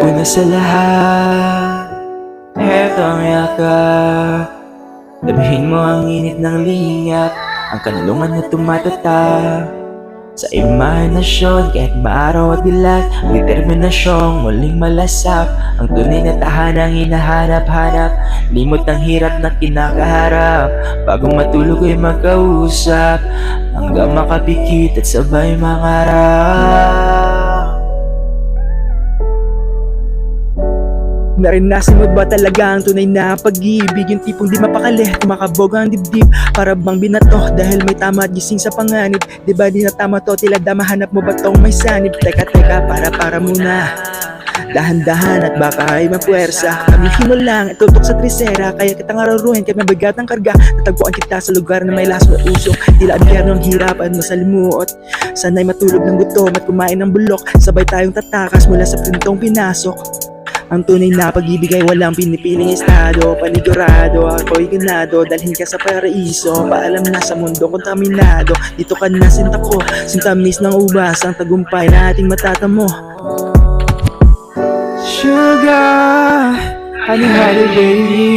una sa lahat. Eto ang yakap. Dabihin mo ang init ng lingap Ang kanalungan na tumatatak Sa imahinasyon kahit maaraw at dilag Determinasyong muling malasap. Ang tunay na tahanang hinahanap-hanap. Limot ng hirap na kinakaharap. Bago matulog ay magkausap. Hanggang makapikit at sabay mangarap Naranasan mo ba talaga ang tunay na pag-ibig? Yung tipong di mapakali, makabog ang dibdib. Para bang binato dahil may tama at gising sa panganib. Di ba di na tama to, tila dama hanap mo ba tong may sanib? Teka teka, para para muna. Dahan-dahan at baka ay mapuwersa Kamihin mo lang, itutok sa trisera. Kaya kitang araruhin kahit mabigat ang karga. Natagpuan kita sa lugar na may laso at usok Tila abyerno ang hirap at masalimuot Sana'y matulog ng gutom at kumain ng bulok. Sabay tayong tatakas mula sa printong pinasok ang tunay na pag-ibig ay walang pinipiling estado Panigurado, ako'y ganado Dalhin ka sa paraiso. Paalam na sa mundo kontaminado Dito ka na sinta ko Sintamis ng ubas. Ang tagumpay na ating matatamo. Sugar, honey baby.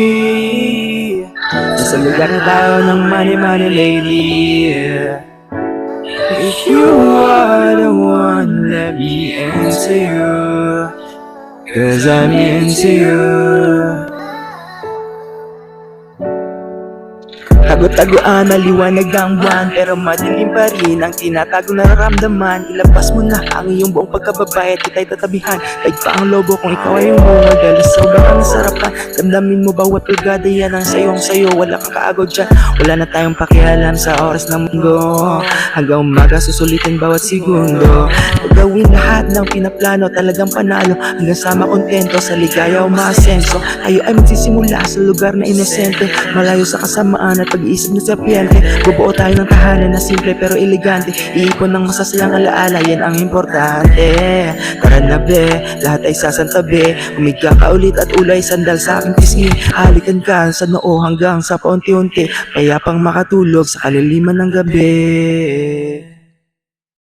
Nasa lugar na tayo ng money money lady. If you are the one, let me into you Cause I'm into you. Tago-tagoan, maliwanag ang buwan Pero madilim pa rin ang tinatago na nararamdaman. Ilabas mo na ang iyong buong pagkababae at kita'y tatabihan. Kahit pa ang lobo kung ikaw ay umungol Dahil sobrang ang sarapan Damdamin mo bawat brigada yan ang sayong sayo. Wala kang kaagod dyan. Wala na tayong pakialam sa oras ng mundo. Hanggang umaga susulitin bawat segundo. Gagawin lahat ng pinaplano Talagang panalo. Hanggang sa makontento Sa ligaya o maasenso. Tayo ay magsisimula sa lugar na inosente. Malayo sa kasamaan at pag-iisip na sapiente Bubuo tayo ng tahanan na simple pero elegante. Iipon ng masasayang alaala Yan ang importante. Tara na be, lahat ay sasantabi. Humiga ka ulit at ulay sandal sa aking pisngi. Halikan ka sa noo hanggang sa paunti-unti. Payapang makatulog sa kaliliman ng gabi